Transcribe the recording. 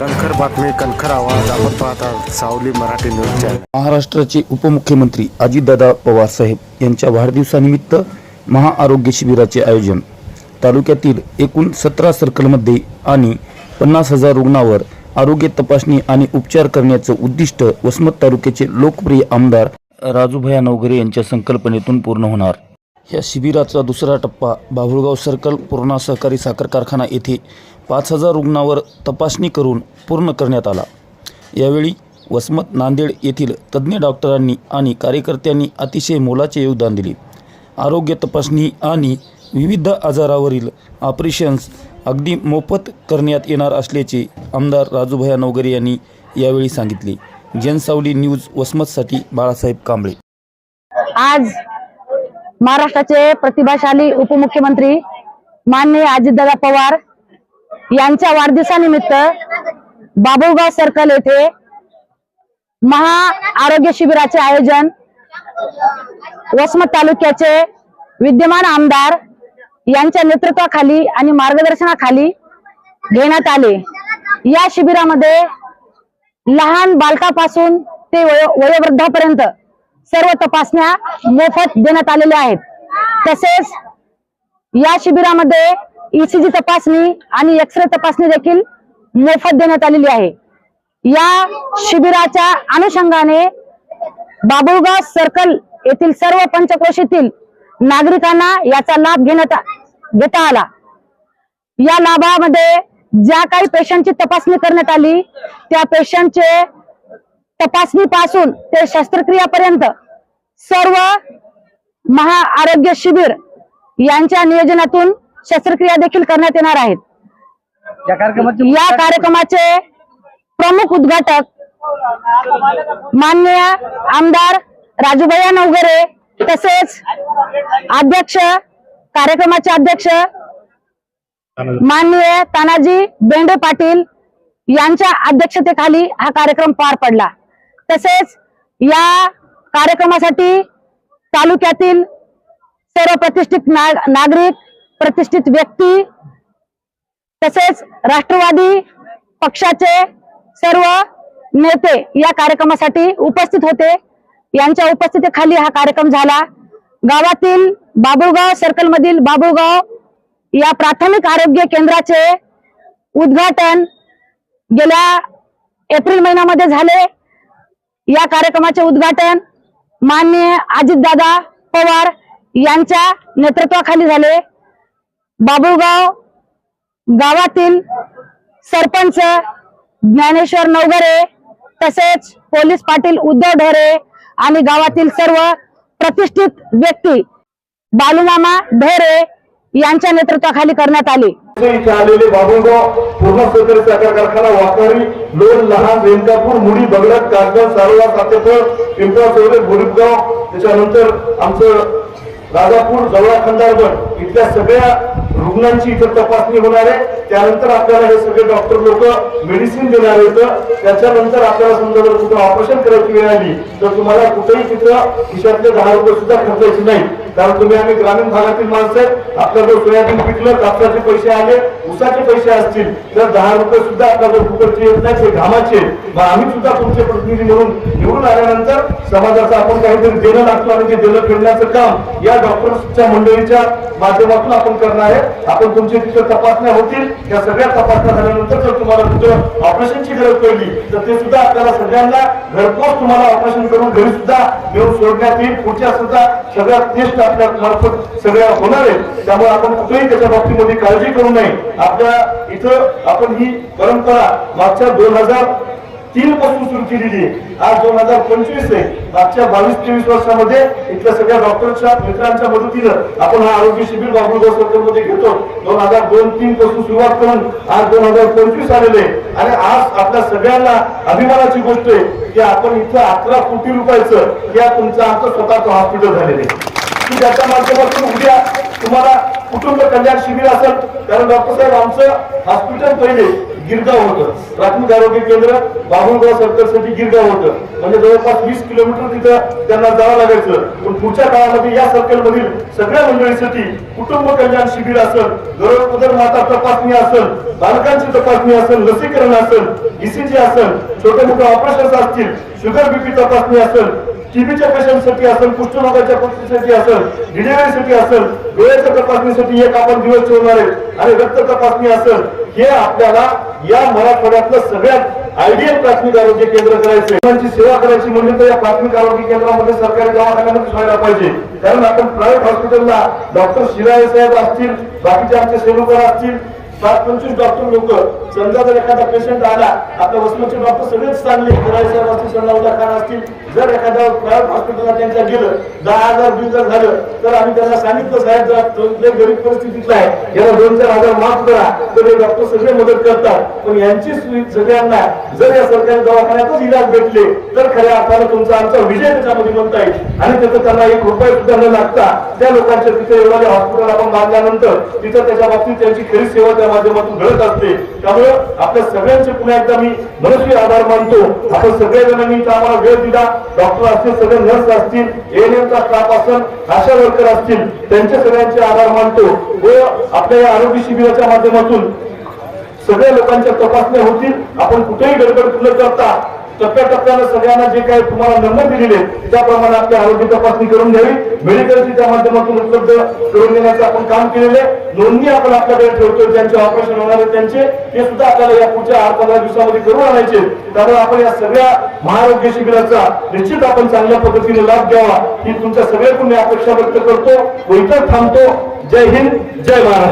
कणखर बातमी कणखर आवाज. आपण पाहता सावली मराठी न्यूज चॅनल महाराष्ट्राचे उपमुख्यमंत्री अजितदादा पवार साहेब यांच्या वाढदिवसानिमित्त महाआरोग्य शिबिराचे आयोजन. तालुक्यातील एकूण सतरा सर्कलमध्ये आणि पन्नास हजार रुग्णावर आरोग्य तपासणी आणि उपचार करण्याचं उद्दिष्ट वसमत तालुक्याचे लोकप्रिय आमदार राजूभया नवघरे यांच्या संकल्पनेतून पूर्ण होणार. या शिबिराचा दुसरा टप्पा बाभुळगाव सर्कल पूर्णा सहकारी साखर कारखाना येथे पाच हजार रुग्णावर तपासणी करून पूर्ण करण्यात आला. यावेळी वसमत नांदेड येथील तज्ज्ञ डॉक्टरांनी आणि कार्यकर्त्यांनी अतिशय मोलाचे योगदान दिले. आरोग्य तपासणी आणि विविध आजारावरील ऑपरेशन्स अगदी मोफत करण्यात येणार असल्याचे आमदार राजूभया नवगरे यांनी यावेळी सांगितले. जनसावली न्यूज वसमतसाठी बाळासाहेब कांबळे. आज महाराष्ट्राचे प्रतिभाशाली उपमुख्यमंत्री माननीय अजितदादा पवार यांच्या वाढदिवसानिमित्त बाबूगाव सर्कल येथे महा आरोग्य शिबिराचे आयोजन वसमत तालुक्याचे विद्यमान आमदार यांच्या नेतृत्वाखाली आणि मार्गदर्शनाखाली घेण्यात आले. या शिबिरामध्ये लहान बालकापासून ते वयोवृद्धापर्यंत सर्व तपासण्या मोफत देण्यात आलेल्या आहेत. तसेच या शिबिरामध्ये ईसीजी तपासणी आणि एक्सरे तपासणी देखील मोफत देण्यात आलेली आहे. या शिबिराच्या अनुषंगाने बाबुळगाव सर्कल येथील सर्व पंचक्रोशीतील नागरिकांना याचा लाभ घेण्यात घेता आला. या लाभामध्ये ज्या काही पेशंटची तपासणी करण्यात आली त्या पेशंटचे तपासणीपासून ते शस्त्रक्रियापर्यंत सर्व महा आरोग्य शिबिर यांच्या नियोजनातून शस्त्रक्रिया देखील करण्यात येणार आहेत. या कार्यक्रमाची प्रमुख उद्घाटक माननीय आमदार राजूभैया नवगरे तसेच अध्यक्ष कार्यक्रमाचे अध्यक्ष माननीय तानाजी बेंडे पाटील यांच्या अध्यक्षतेखाली हा कार्यक्रम पार पडला. तसेच या कार्यक्रमासाठी तालुक्यातील सर्व प्रतिष्ठित नागरिक प्रतिष्ठित व्यक्ती तसेच राष्ट्रवादी पक्षाचे सर्व नेते या कार्यक्रमासाठी उपस्थित होते. यांच्या उपस्थितीखाली हा कार्यक्रम झाला. गावातील बाबुळगाव सर्कल मधील बाबुळगाव या प्राथमिक आरोग्य केंद्राचे उद्घाटन गेल्या एप्रिल महिन्यामध्ये झाले. या कार्यक्रमाचे उद्घाटन माननीय अजितदादा पवार यांच्या नेतृत्वाखाली झाले. बाबुळगाव गावातील सरपंच ज्ञानेश्वर नवगरे तसेच पोलीस पाटील उद्धव ढोरे आणि गावातील सर्व प्रतिष्ठित व्यक्ती बालूमामा ढोरे यांच्या नेतृत्वाखाली करण्यात आली. आलेले बाबुळगाव पूर्ण सहकारी साखर कारखाना वाकारी लोण लहान रेणकापूर मुडी बगडत कागद सारोळा सातेफळ पिंपळा चौरे बोरीगाव त्याच्यानंतर आमचं राजापूर जवळा खंडारगड इथल्या सगळ्या रुग्णांची इथं तपासणी होणार आहे. त्यानंतर आपल्याला हे सगळे डॉक्टर लोक मेडिसिन देणार होतं त्याच्यानंतर आपल्याला समजा जर कुठं ऑपरेशन करायची वेळ आली तर तुम्हाला कुठेही तिथं खिशातले दहा रुपये सुद्धा खर्चायचे नाही कारण तुम्ही आम्ही ग्रामीण भागातील माणसं आहेत. आपल्याजवळ सोयाबीन पिकलं कापसाचे पैसे आले उसाचे पैसे असतील तर दहा रुपये सुद्धा आपल्याजवळ फुकटचे येत नाही ते घामाचे मग आम्ही सुद्धा तुमचे प्रतिनिधी म्हणून निवडून आल्यानंतर समाजाचं आपण काहीतरी देणं लागतो आणि ते देणं फेडण्याचं काम या डॉक्टर्सच्या मंडळीच्या माध्यमातून आपण करणार आहे. आपण तुमचे तिथं तपासण्या होतील. या सगळ्या तपासण्या झाल्यानंतर जर तुम्हाला कुठं ऑपरेशनची गरज पडली तर ते सुद्धा आपल्याला सगळ्यांना घरपोच तुम्हाला ऑपरेशन करून घरी सुद्धा घेऊन सोडण्यात येईल. पुढच्या सुद्धा सगळ्या टेस्ट आपल्या मार्फत सगळ्या होणार आहेत. त्यामुळे आपण कुठेही त्याच्या बाबतीमध्ये काळजी करू नये. आपल्या इथं आपण ही परंपरा मागच्या दोन हजार तीन पासून सुरू केलेली आहे. आज दोन हजार पंचवीस आहे. मागच्या बावीस तेवीस वर्षामध्ये इथल्या सगळ्या डॉक्टरच्या मित्रांच्या मदतीनं आपण हा आरोग्य शिबिर बाबुळगाव सर्कलमध्ये घेतो दोन हजार दोन तीन पासून सुरुवात करून आज दोन हजार पंचवीस आलेले आणि आज आपल्या सगळ्यांना अभिमानाची गोष्ट आहे की आपण इथं अकरा कोटी रुपयाचं या तुमचं आमचं स्वतःचं हॉस्पिटल झालेलं आहे. की ज्याच्या माध्यमातून उद्या तुम्हाला कुटुंब कल्याण शिबिर असेल. कारण डॉक्टर साहेब आमचं हॉस्पिटल पहिले. गिरगाव होतं. प्राथमिक आरोग्य केंद्र बाभुळगाव सरकारसाठी गिरगाव होतं. म्हणजे जवळपास वीस किलोमीटर तिथं त्यांना जावं लागायचं. पण पुढच्या काळामध्ये या सर्कल मधील सगळ्या मंडळीसाठी कुटुंब कल्याण शिबिर असेल गरोदर माता तपासणी असेल बालकांची तपासणी असेल लसीकरण असेल ईसीजी असेल छोटे मोठे ऑपरेशन असतील शुगर बीपी तपासणी असेल टीबीच्या पेशंटसाठी असेल कुष्ठरोगाच्या पक्षीसाठी असेल डिलिव्हरीसाठी असेल डोळ्याच्या तपासणीसाठी एक आपण दिवस ठेवणार आहे. आणि रक्त तपासणी असेल हे आपल्याला या मराठवाड्यातलं सगळ्यात आयडियल प्राथमिक आरोग्य केंद्र करायचं लोकांची सेवा करायची म्हणजे तर या प्राथमिक आरोग्य केंद्रामध्ये सरकारी दवाखान्यामध्ये व्हायला पाहिजे. कारण आपण प्रायव्हेट हॉस्पिटलला डॉक्टर शिराळे साहेब असतील बाकीचे आमचे सेलुकर असतील पाच पंचवीस डॉक्टर लोक समजा जर एखादा पेशंट आला आता वसमतचे डॉक्टर सगळेच चांगले शिराळे साहेब असतील सल्लाउल्ला खान असतील जर एखाद्या प्रायव्हेट हॉस्पिटलला त्यांच्या गेलं दहा हजार बिल जर झालं तर आम्ही त्यांना सांगितलं साहेब जर गरीब परिस्थितीतला आहे याला दोन चार हजार माफ करा तर हे डॉक्टर सगळे मदत करतात. पण यांची सगळ्यांना जर या सरकारी दवाखान्यातच इलाज भेटले तर खऱ्या अर्थानं तुमचा आमचा विजय त्याच्यामध्ये म्हणता येईल. आणि त्याचं त्यांना एक रुपये सुद्धा न लागता त्या लोकांच्या तिथे एवढ्या हॉस्पिटल आपण बांधल्यानंतर तिथं त्याच्या बाबतीत त्यांची खरी सेवा माध्यमातून घडत असते. त्यामुळे आपल्या सगळ्यांचे पुन्हा एकदा मी मनस्वी आभार मानतो. आपण सगळ्या जणांनी आम्हाला वेळ दिला. डॉक्टर असतील सगळे नर्स असतील एएनएमचा स्टाफ असेल आशा वर्कर असतील त्यांचे सगळ्यांचे आभार मानतो. व आपल्या या आरोग्य शिबिराच्या माध्यमातून सगळ्या लोकांच्या तपासण्या होतील. आपण कुठेही गडबड न करता टप्प्याटप्प्यानं सगळ्यांना जे काही तुम्हाला नंबर दिलेले त्याप्रमाणे आपली आरोग्य तपासणी करून घ्यावी. मेडिकलची त्या माध्यमातून उपलब्ध करून देण्याचं आपण काम केलेले नोंदणी आपण आपल्याकडे ठेवतो ज्यांचे ऑपरेशन होणार आहे त्यांचे. ते सुद्धा आपल्याला या पुढच्या आठ पंधरा दिवसामध्ये करून आणायचे त्यामुळे आपण या सगळ्या महाआरोग्य शिबिराचा निश्चित आपण चांगल्या पद्धतीने लाभ घ्यावा ही तुमच्या सगळ्याकडून मी अपेक्षा व्यक्त करतो. व इतर थांबतो. जय हिंद जय महाराष्ट्र.